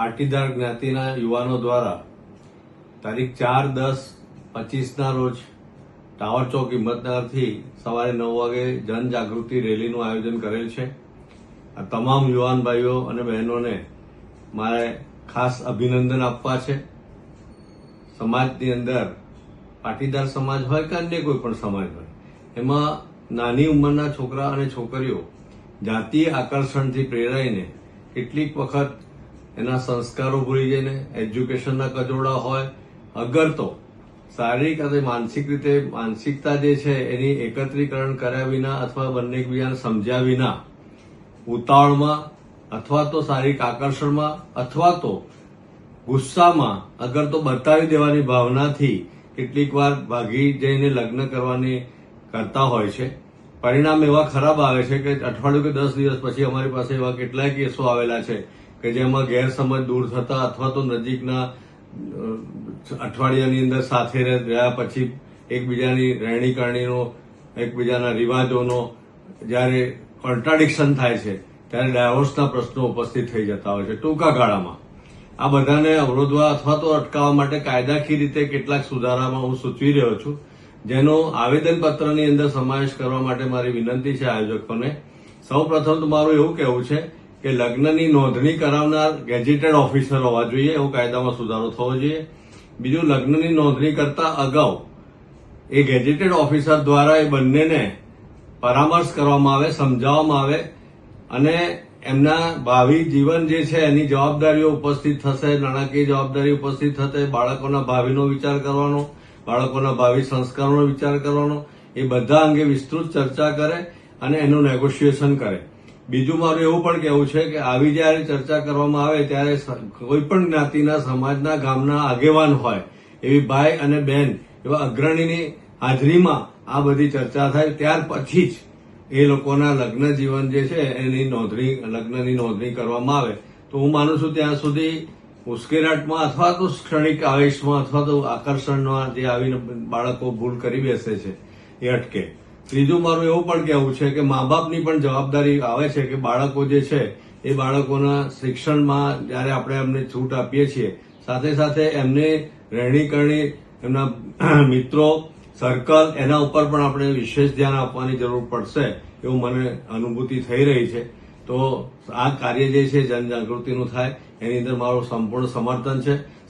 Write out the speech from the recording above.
પાટીદાર જ્ઞાતિના યુવાનો દ્વારા તારીખ ચાર દસ પચીસના રોજ ટાવર ચોક હિંમતનગરથી સવારે નવ વાગે જનજાગૃતિ રેલીનું આયોજન કરેલ છે. આ તમામ યુવાન ભાઈઓ અને બહેનોને મારે ખાસ અભિનંદન આપવા છે. સમાજની અંદર પાટીદાર સમાજ હોય કે અન્ય કોઈ પણ સમાજ હોય, એમાં નાની ઉંમરના છોકરા અને છોકરીઓ જાતીય આકર્ષણથી પ્રેરાઈને કેટલીક વખત એના સંસ્કારો ભૂલી જઈને એજ્યુકેશનના કચોડા હોય. અગર તો શારીરિક અને માનસિક રીતે માનસિકતા જે છે એની એકત્રીકરણ કર્યા વિના અથવા બંને એકબીજાને સમજ્યા વિના ઉતાવળમાં અથવા તો શારીરિક આકર્ષણમાં અથવા તો ગુસ્સામાં અગર તો બતાવી દેવાની ભાવનાથી કેટલીક વાર ભાગી જઈને લગ્ન કરવાની કરતા હોય છે. પરિણામ એવા ખરાબ આવે છે કે અઠવાડિયું કે દસ દિવસ પછી અમારી પાસે એવા કેટલાય કેસો આવેલા છે કે જેમાં ગેરસમજ દૂર થતા અથવા તો નજીકના અઠવાડિયાની અંદર સાથે રહે- રહ્યા પછી એકબીજાની રહેણી કરણીનો એકબીજાના રિવાજોનો જ્યારે કોન્ટ્રાડિક્શન થાય છે, ત્યારે ડાયવોર્સના પ્રશ્નો ઉપસ્થિત થઈ જતા હોય છે, ટૂંકા ગાળામાં. આ બધાને અવરોધવા અથવા તો અટકાવવા માટે કાયદાકીય રીતે કેટલાક સુધારામાં હું સૂચવી રહ્યો છું, જેનો આવેદનપત્રની અંદર સમાવેશ કરવા માટે મારી વિનંતી છે આયોજકોને. સૌ પ્રથમ તો મારું એવું કહેવું છે કે લગ્નની નોંધણી કરાવનાર ગેજેટેડ ઓફિસર હોવા જોઈએ, એવો કાયદામાં સુધારો થવો જોઈએ. બીજું, લગ્નની નોંધણી કરતા અગાઉ એ ગેજેટેડ ઓફિસર દ્વારા એ બંનેને પરામર્શ કરવામાં આવે, સમજાવવામાં આવે અને એમના ભાવિ જીવન જે છે, એની જવાબદારીઓ ઉપસ્થિત થશે, નાણાકીય જવાબદારી ઉપસ્થિત થશે, બાળકોના ભાવિનો વિચાર કરવાનો, બાળકોના ભાવિ સંસ્કારોનો વિચાર કરવાનો, એ બધા અંગે વિસ્તૃત ચર્ચા કરે અને એનું નેગોશિએશન કરે. બીજું મારું એવું પણ કહેવું છે કે આવી જ્યારે ચર્ચા કરવામાં આવે ત્યારે કોઈ પણ જ્ઞાતિના સમાજના ગામના આગેવાન હોય, એવી ભાઈ અને બહેન એવા અગ્રણીની હાજરીમાં આ બધી ચર્ચા થાય, ત્યાર પછી જ એ લોકોના લગ્ન જીવન જે છે એની નોંધણી, લગ્નની નોંધણી કરવામાં આવે. તો હું માનું છું ત્યાં સુધી ઉશ્કેરાટમાં અથવા તો ક્ષણિક આવેશમાં અથવા તો આકર્ષણમાં જે આવીને બાળકો ભૂલ કરી બેસે છે એ અટકે. ત્રીજું મારું એવું પણ કહેવું છે કે મા બાપની પણ જવાબદારી આવે છે કે બાળકો જે છે, એ બાળકોના શિક્ષણમાં જ્યારે આપણે એમને છૂટ આપીએ છીએ, સાથે સાથે એમને રહેણી કરણી, એમના મિત્રો, સર્કલ, એના ઉપર પણ આપણે વિશેષ ધ્યાન આપવાની જરૂર પડશે એવું મને અનુભૂતિ થઈ રહી છે. તો આ કાર્ય જે છે જનજાગૃતિનું થાય, એની અંદર મારું સંપૂર્ણ સમર્થન છે.